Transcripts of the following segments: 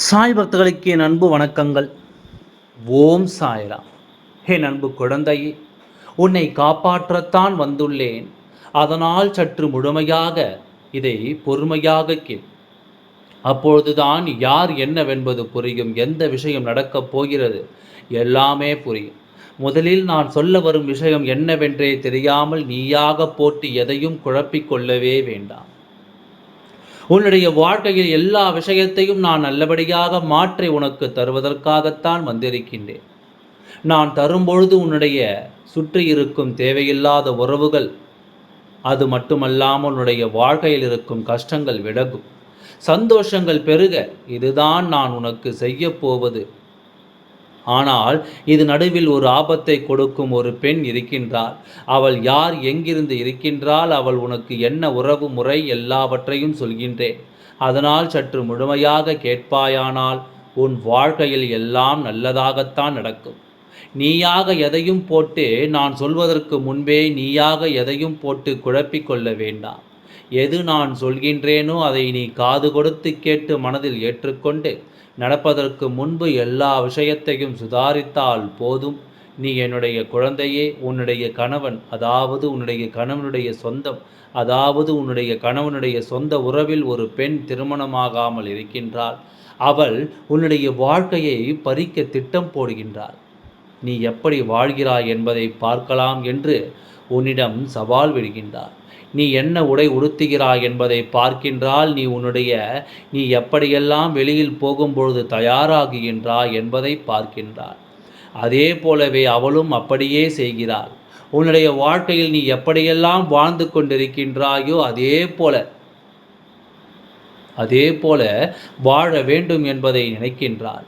சாய் பக்தர்களுக்கு என் அன்பு வணக்கங்கள். ஓம் சாய்ராம். என் அன்பு குழந்தையே உன்னை காப்பாற்றத்தான் வந்துள்ளேன். அதனால் சற்று முழுமையாக இதை பொறுமையாக கேள். அப்பொழுதுதான் யார் என்னவென்பது புரியும் எந்த விஷயம் நடக்கப் போகிறது எல்லாமே புரியும். முதலில் நான் சொல்ல வரும் விஷயம் என்னவென்றே தெரியாமல் நீயாக போட்டு எதையும் குழப்பிக் கொள்ளவே வேண்டாம். உன்னுடைய வாழ்க்கையில் எல்லா விஷயத்தையும் நான் நல்லபடியாக மாற்றி உனக்கு தருவதற்காகத்தான் வந்திருக்கின்றேன். நான் தரும்பொழுது உன்னுடைய சுற்றி இருக்கும் தேவையில்லாத உறவுகள் அது மட்டுமல்லாமல் உன்னுடைய வாழ்க்கையில் இருக்கும் கஷ்டங்கள் விலகும். சந்தோஷங்கள் பெருக. இதுதான் நான் உனக்கு செய்ய போவது. ஆனால் இது நடுவில் ஒரு ஆபத்தை கொடுக்கும் ஒரு பெண் இருக்கின்றாள். அவள் யார் எங்கிருந்து இருக்கின்றாள்? அவள் உனக்கு என்ன உறவு முறை? எல்லாவற்றையும் சொல்கின்றேன். அதனால் சற்று முழுமையாக கேட்பாயானால் உன் வாழ்க்கையில் எல்லாம் நல்லதாகத்தான் நடக்கும். நீயாக எதையும் போட்டு நான் சொல்வதற்கு முன்பே நீயாக எதையும் போட்டு குழப்பிக் கொள்ள வேண்டாம். எது நான் சொல்கின்றேனோ அதை நீ காது கொடுத்து கேட்டு மனதில் ஏற்றுக்கொண்டு நடப்பதற்கு முன்பு எல்லா விஷயத்தையும் சுதாரித்தால் போதும். நீ என்னுடைய குழந்தையே உன்னுடைய கணவன் அதாவது உன்னுடைய கணவனுடைய சொந்தம் அதாவது உன்னுடைய கணவனுடைய சொந்த உறவில் ஒரு பெண் திருமணமாகாமல் இருக்கின்றாள். அவள் உன்னுடைய வாழ்க்கையை பறிக்க திட்டம் போடுகின்றாள். நீ எப்படி வாழ்கிறாய் என்பதை பார்க்கலாம் என்று உன்னிடம் சவால் விடுகின்றார். நீ என்ன உடை உடுத்துகிறாய் என்பதை பார்க்கின்றால் நீ உன்னுடைய நீ எப்படியெல்லாம் வெளியில் போகும்பொழுது தயாராகுகின்றாய் என்பதை பார்க்கின்றாள் அதே போலவே அவளும் அப்படியே செய்கிறாள். உன்னுடைய வாழ்க்கையில் நீ எப்படியெல்லாம் வாழ்ந்து கொண்டிருக்கின்றாயோ அதே போல அதே போல வாழ வேண்டும் என்பதை நினைக்கின்றாள்.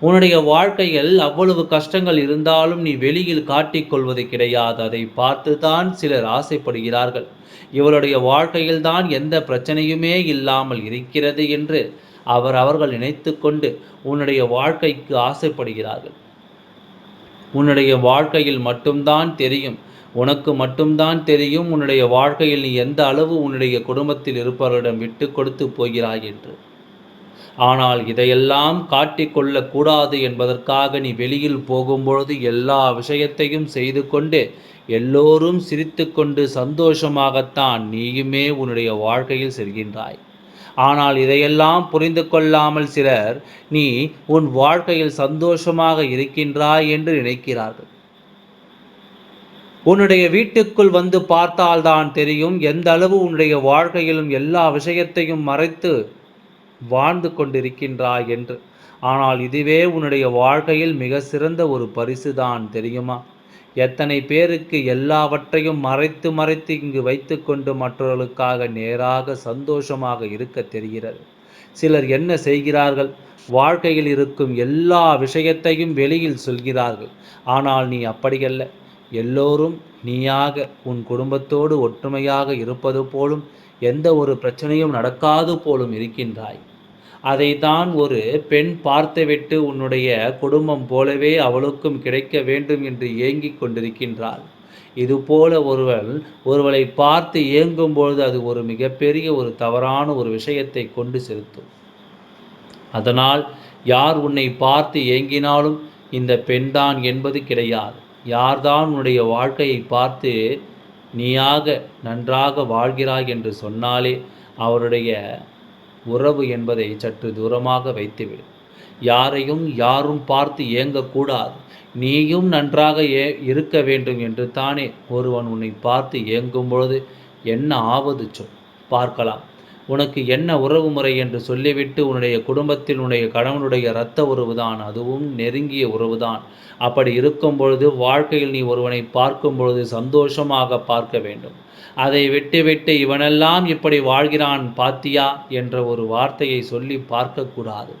உன்னுடைய வாழ்க்கையில் அவ்வளவு கஷ்டங்கள் இருந்தாலும் நீ வெளியில் காட்டிக்கொள்வது கிடையாது. அதை பார்த்து தான் சிலர் ஆசைப்படுகிறார்கள். இவருடைய வாழ்க்கையில்தான் எந்த பிரச்சனையுமே இல்லாமல் இருக்கிறது என்று அவர் அவர்கள் நினைத்து கொண்டு உன்னுடைய வாழ்க்கைக்கு ஆசைப்படுகிறார்கள். உன்னுடைய வாழ்க்கையில் மட்டும்தான் தெரியும். உனக்கு மட்டும்தான் தெரியும் உன்னுடைய வாழ்க்கையில் நீ எந்த அளவு உன்னுடைய குடும்பத்தில் இருப்பவர்களிடம் விட்டு கொடுத்து போகிறாய் என்று. ஆனால் இதையெல்லாம் காட்டிக்கொள்ளக்கூடாது என்பதற்காக நீ வெளியில் போகும்பொழுது எல்லா விஷயத்தையும் செய்து கொண்டு எல்லோரும் சிரித்துக்கொண்டு சந்தோஷமாகத்தான் நீயுமே உன்னுடைய வாழ்க்கையில் செல்கின்றாய். ஆனால் இதையெல்லாம் புரிந்து கொள்ளாமல் சிலர் நீ உன் வாழ்க்கையில் சந்தோஷமாக இருக்கின்றாய் என்று நினைக்கிறார்கள். உன்னுடைய வீட்டுக்குள் வந்து பார்த்தால்தான் தெரியும் எந்த அளவு உன்னுடைய வாழ்க்கையிலும் எல்லா விஷயத்தையும் மறைத்து வாழ்ந்து கொண்டிருக்கின்றாய் என்று. ஆனால் இதுவே உன்னுடைய வாழ்க்கையில் மிக சிறந்த ஒரு பரிசு தான் தெரியுமா? எத்தனை பேருக்கு எல்லாவற்றையும் மறைத்து மறைத்து இங்கு வைத்துக்கொண்டு மற்றவர்களுக்காக நேராக சந்தோஷமாக இருக்க தெரிகிறது. சிலர் என்ன செய்கிறார்கள்? வாழ்க்கையில் இருக்கும் எல்லா விஷயத்தையும் வெளியில் சொல்கிறார்கள். ஆனால் நீ அப்படியல்ல. எல்லோரும் நீயாக உன் குடும்பத்தோடு ஒற்றுமையாக இருப்பது போலும் எந்த ஒரு பிரச்சனையும் நடக்காது போலும் இருக்கின்றாய். அதை தான் ஒரு பெண் பார்த்துவிட்டு உன்னுடைய குடும்பம் போலவே அவளுக்கும் கிடைக்க வேண்டும் என்று ஏங்கிக் கொண்டிருக்கின்றாள். இதுபோல ஒருவன் ஒருவளை பார்த்து இயங்கும் பொழுது அது ஒரு மிகப்பெரிய ஒரு தவறான ஒரு விஷயத்தை கொண்டு செலுத்தும். அதனால் யார் உன்னை பார்த்து ஏங்கினாலும் இந்த பெண்தான் என்பது கிடையாது. யார்தான் உன்னுடைய வாழ்க்கையை பார்த்து நீயாக நன்றாக வாழ்கிறாய் என்று சொன்னாலே அவருடைய உறவு என்பதை சற்று தூரமாக வைத்துவிடு. யாரையும் யாரும் பார்த்து ஏங்கக்கூடாது. நீயும் நன்றாக ஏ இருக்க வேண்டும் என்று தானே ஒருவன் உன்னை பார்த்து ஏங்கும் பொழுது என்ன ஆவது சொல். பார்க்கலாம். உனக்கு என்ன உறவு முறை என்று சொல்லிவிட்டு உன்னுடைய குடும்பத்தில் உன்னுடைய கணவனுடைய இரத்த உறவுதான் அதுவும் நெருங்கிய உறவுதான். அப்படி இருக்கும் பொழுது வாழ்க்கையில் நீ ஒருவனை பார்க்கும் பொழுது சந்தோஷமாக பார்க்க வேண்டும். அதை விட்டுவிட்டு இவனெல்லாம் இப்படி வாழ்கிறான் பாத்தியா என்ற ஒரு வார்த்தையை சொல்லி பார்க்கக்கூடாது.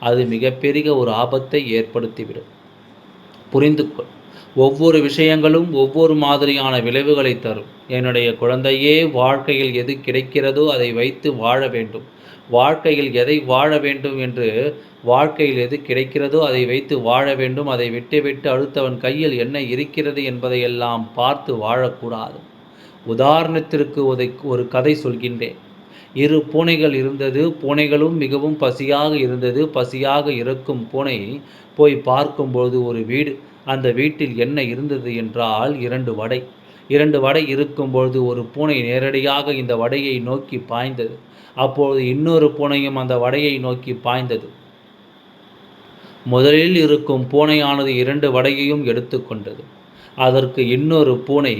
அது மிகப்பெரிய ஒரு ஆபத்தை ஏற்படுத்திவிடும். புரிந்து கொள் ஒவ்வொரு விஷயங்களும் ஒவ்வொரு மாதிரியான விளைவுகளை தரும். என்னுடைய குழந்தையே வாழ்க்கையில் எது கிடைக்கிறதோ அதை வைத்து வாழ வேண்டும். வாழ்க்கையில் எதை வாழ வேண்டும் என்று வாழ்க்கையில் எது கிடைக்கிறதோ அதை வைத்து வாழ வேண்டும். அதை விட்டுவிட்டு அடுத்தவன் கையில் என்ன இருக்கிறது என்பதையெல்லாம் பார்த்து வாழக்கூடாது. உதாரணத்திற்கு ஒரு கதை சொல்கின்றேன். இரு பூனைகள் இருந்தது. பூனைகளும் மிகவும் பசியாக இருந்தது. பசியாக இருக்கும் பூனை போய் பார்க்கும்போது ஒரு வீடு அந்த வீட்டில் என்ன இருந்தது என்றால் இரண்டு வடை. இரண்டு வடை இருக்கும்பொழுது ஒரு பூனை நேரடியாக இந்த வடையை நோக்கி பாய்ந்தது. அப்பொழுது இன்னொரு பூனையும் அந்த வடையை நோக்கி பாய்ந்தது. முதலில் இருக்கும் பூனையானது இரண்டு வடையையும் எடுத்துக்கொண்டது அதற்கு இன்னொரு பூனை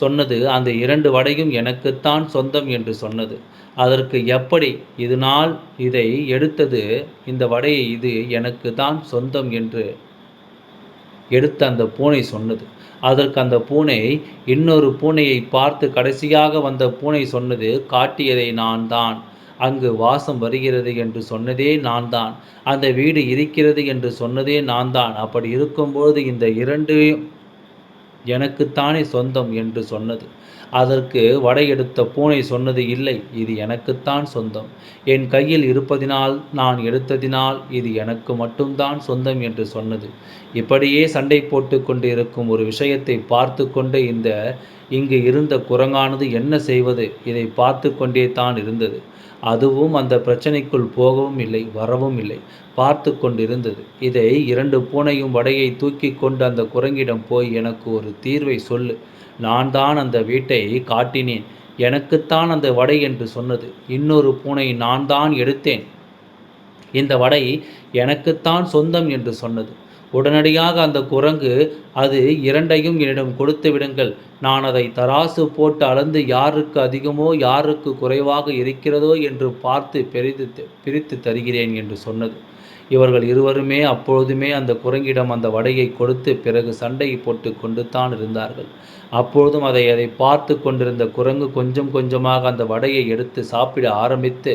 சொன்னது அந்த இரண்டு வடையும் எனக்குத்தான் சொந்தம் என்று சொன்னது. அதற்கு எப்படி? இதனால் இதை எடுத்தது இந்த வடையை இது எனக்கு தான் சொந்தம் என்று எடுத்து அந்த பூனை சொன்னது. அதற்கு அந்த பூனை இன்னொரு பூனையை பார்த்து கடைசியாக வந்த பூனை சொன்னது காட்டியதை நான் தான். அங்கு வாசம் வருகிறது என்று சொன்னதே நான் தான். அந்த வீடு இருக்கிறது என்று சொன்னதே நான் தான். அப்படி இருக்கும்போது இந்த இரண்டு எனக்குத்தானே சொந்தம் என்று சொன்னது. அதற்கு வடை எடுத்த பூனை சொன்னது இல்லை இது எனக்குத்தான் சொந்தம். என் கையில் இருப்பதினால் நான் எடுத்ததினால் இது எனக்கு மட்டும்தான் சொந்தம் என்று சொன்னது. இப்படியே சண்டை போட்டு கொண்டு இருக்கும் ஒரு விஷயத்தை பார்த்து கொண்டு இந்த இங்கு இருந்த குரங்கானது என்ன செய்வது? இதை பார்த்து கொண்டே தான் இருந்தது. அதுவும் அந்த பிரச்சனைக்குள் போகவும் இல்லை வரவும் இல்லை. பார்த்து கொண்டிருந்தது. இதை இரண்டு பூனையும் வடையை தூக்கி கொண்டு அந்த குரங்கிடம் போய் எனக்கு ஒரு தீர்வை சொல்லு. நான் தான் அந்த வீட்டை காட்டினேன். எனக்குத்தான் அந்த வடை என்று சொன்னது. இன்னொரு பூனை நான் தான் எடுத்தேன். இந்த வடை எனக்குத்தான் சொந்தம் என்று சொன்னது. உடனடியாக அந்த குரங்கு அது இரண்டையும் என்னிடம் கொடுத்து விடுங்கள். நான் அதை தராசு போட்டு அளந்து யாருக்கு அதிகமோ யாருக்கு குறைவாக இருக்கிறதோ என்று பார்த்து பிரித்து பிரித்து தருகிறேன் என்று சொன்னது. இவர்கள் இருவருமே அப்பொழுதுமே அந்த குரங்கிடம் அந்த வடையை கொடுத்து பிறகு சண்டை போட்டு கொண்டு தான் இருந்தார்கள். அப்பொழுதும் அதை அதை பார்த்து கொண்டிருந்த குரங்கு கொஞ்சம் கொஞ்சமாக அந்த வடையை எடுத்து சாப்பிட ஆரம்பித்து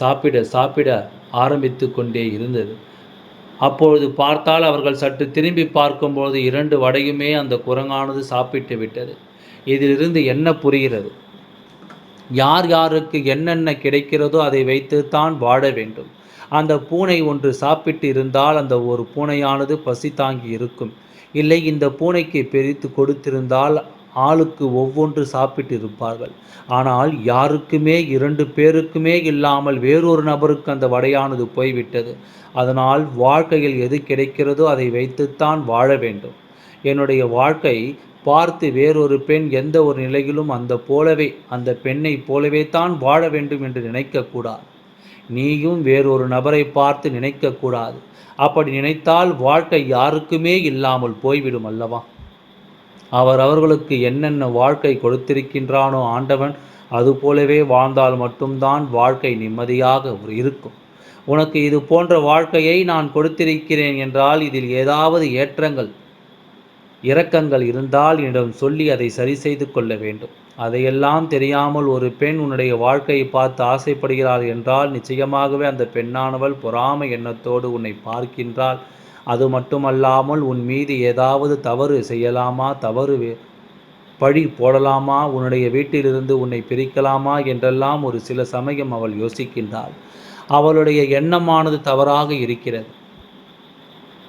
சாப்பிட சாப்பிட ஆரம்பித்து கொண்டே இருந்தது. அப்பொழுது பார்த்தால் அவர்கள் சற்று திரும்பி பார்க்கும்போது இரண்டு வடையுமே அந்த குரங்கானது சாப்பிட்டு விட்டது. இதிலிருந்து என்ன புரிகிறது? யார் யாருக்கு என்னென்ன கிடைக்கிறதோ அதை வைத்துத்தான் வாழ வேண்டும். அந்த பூனை ஒன்று சாப்பிட்டு இருந்தால் அந்த ஒரு பூனையானது பசி தாங்கி இருக்கும். இல்லை இந்த பூனைக்கு பிரித்து கொடுத்திருந்தால் ஆளுக்கு ஒவ்வொன்று சாப்பிட்டு இருப்பார்கள் ஆனால் யாருக்குமே இரண்டு பேருக்குமே இல்லாமல் வேறொரு நபருக்கு அந்த வடையானது போய்விட்டது. அதனால் வாழ்க்கையில் எது கிடைக்கிறதோ அதை வைத்துத்தான் வாழ வேண்டும். என்னுடைய வாழ்க்கை பார்த்து வேறொரு பெண் எந்த ஒரு நிலையிலும் அந்த போலவே அந்த பெண்ணை போலவே தான் வாழ வேண்டும் என்று நினைக்கக்கூடாது. நீயும் வேறொரு நபரை பார்த்து நினைக்கக்கூடாது. அப்படி நினைத்தால் வாழ்க்கை யாருக்குமே இல்லாமல் போய்விடும் அல்லவா? அவர் அவர்களுக்கு என்னென்ன வாழ்க்கை கொடுத்திருக்கின்றானோ ஆண்டவன் அதுபோலவே வாழ்ந்தால் மட்டும்தான் வாழ்க்கை நிம்மதியாக இருக்கும். உனக்கு இது போன்ற வாழ்க்கையை நான் கொடுத்திருக்கிறேன் என்றால் இதில் ஏதாவது ஏற்றங்கள் இரக்கங்கள் இருந்தால் என்னிடம் சொல்லி அதை சரி செய்து கொள்ள வேண்டும். அதையெல்லாம் தெரியாமல் ஒரு பெண் உன்னுடைய வாழ்க்கையை பார்த்து ஆசைப்படுகிறாள் என்றால் நிச்சயமாகவே அந்த பெண்ணானவள் பொறாமை எண்ணத்தோடு உன்னை பார்க்கின்றாள். அது மட்டுமல்லாமல் உன் மீது ஏதாவது தவறு செய்யலாமா? தவறு பழி போடலாமா? உன்னுடைய வீட்டிலிருந்து உன்னை பிரிக்கலாமா? என்றெல்லாம் ஒரு சில சமயம் அவள் யோசிக்கின்றாள். அவளுடைய எண்ணமானது தவறாக இருக்கிறது.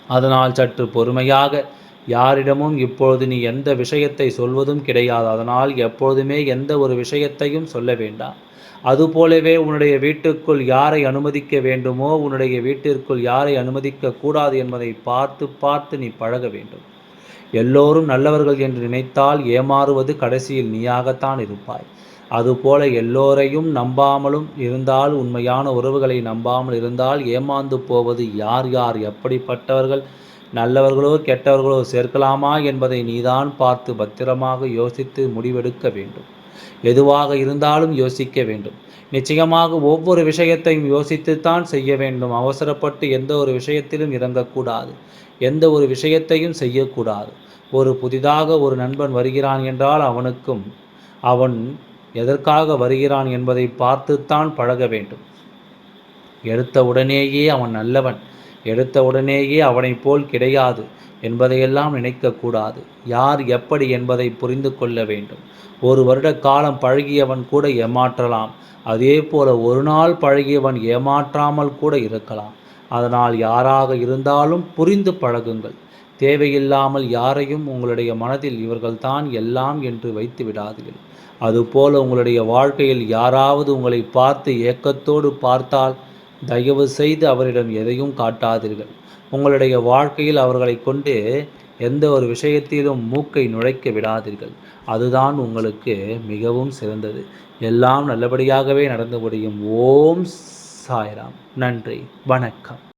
அதனால் சற்று பொறுமையாக யாரிடமும் இப்பொழுது நீ எந்த விஷயத்தை சொல்வதும் கிடையாது. அதனால் எப்பொழுதுமே எந்த ஒரு விஷயத்தையும் சொல்ல வேண்டாம். அதுபோலவே உன்னுடைய வீட்டுக்குள் யாரை அனுமதிக்க வேண்டுமோ உன்னுடைய வீட்டிற்குள் யாரை அனுமதிக்க கூடாது என்பதை பார்த்து பார்த்து நீ பழக வேண்டும். எல்லோரும் நல்லவர்கள் என்று நினைத்தால் ஏமாறுவது கடைசியில் நீயாகத்தான் இருப்பாய். அதுபோல எல்லோரையும் நம்பாமலும் இருந்தால் உண்மையான உறவுகளை நம்பாமல் இருந்தால் ஏமாந்து போவது யார் யார் எப்படிப்பட்டவர்கள்? நல்லவர்களோ கெட்டவர்களோ சேர்க்கலாமா என்பதை நீதான் பார்த்து பத்திரமாக யோசித்து முடிவெடுக்க வேண்டும். எதுவாக இருந்தாலும் யோசிக்க வேண்டும். நிச்சயமாக ஒவ்வொரு விஷயத்தையும் யோசித்துத்தான் செய்ய வேண்டும். அவசரப்பட்டு எந்த ஒரு விஷயத்திலும் இறங்கக்கூடாது. எந்த ஒரு விஷயத்தையும் செய்யக்கூடாது. ஒரு புதிதாக ஒரு நண்பன் வருகிறான் என்றால் அவனுக்கும் அவன் எதற்காக வருகிறான் என்பதை பார்த்துத்தான் பழக வேண்டும். எடுத்த உடனேயே அவன் நல்லவன். எடுத்த உடனேயே அவனைப் போல் கிடையாது என்பதையெல்லாம் நினைக்கக்கூடாது. யார் எப்படி என்பதை புரிந்து கொள்ள வேண்டும். ஒரு வருட காலம் பழகியவன் கூட ஏமாற்றலாம். அதே போல ஒரு நாள் பழகியவன் ஏமாற்றாமல் கூட இருக்கலாம். அதனால் யாராக இருந்தாலும் புரிந்து பழகுங்கள். தேவையில்லாமல் யாரையும் உங்களுடைய மனதில் இவர்கள்தான் எல்லாம் என்று வைத்து விடாதீர்கள். அதுபோல் உங்களுடைய வாழ்க்கையில் யாராவது உங்களை பார்த்து ஏக்கத்தோடு பார்த்தால் தயவு செய்து அவரிடம் எதையும் காட்டாதீர்கள். உங்களுடைய வாழ்க்கையில் அவர்களை கொண்டு எந்த ஒரு விஷயத்திலும் மூக்கை நுழைக்க விடாதீர்கள். அதுதான் உங்களுக்கு மிகவும் சிறந்தது. எல்லாம் நல்லபடியாகவே நடந்து முடியும். ஓம் சாய்ராம். நன்றி. வணக்கம்.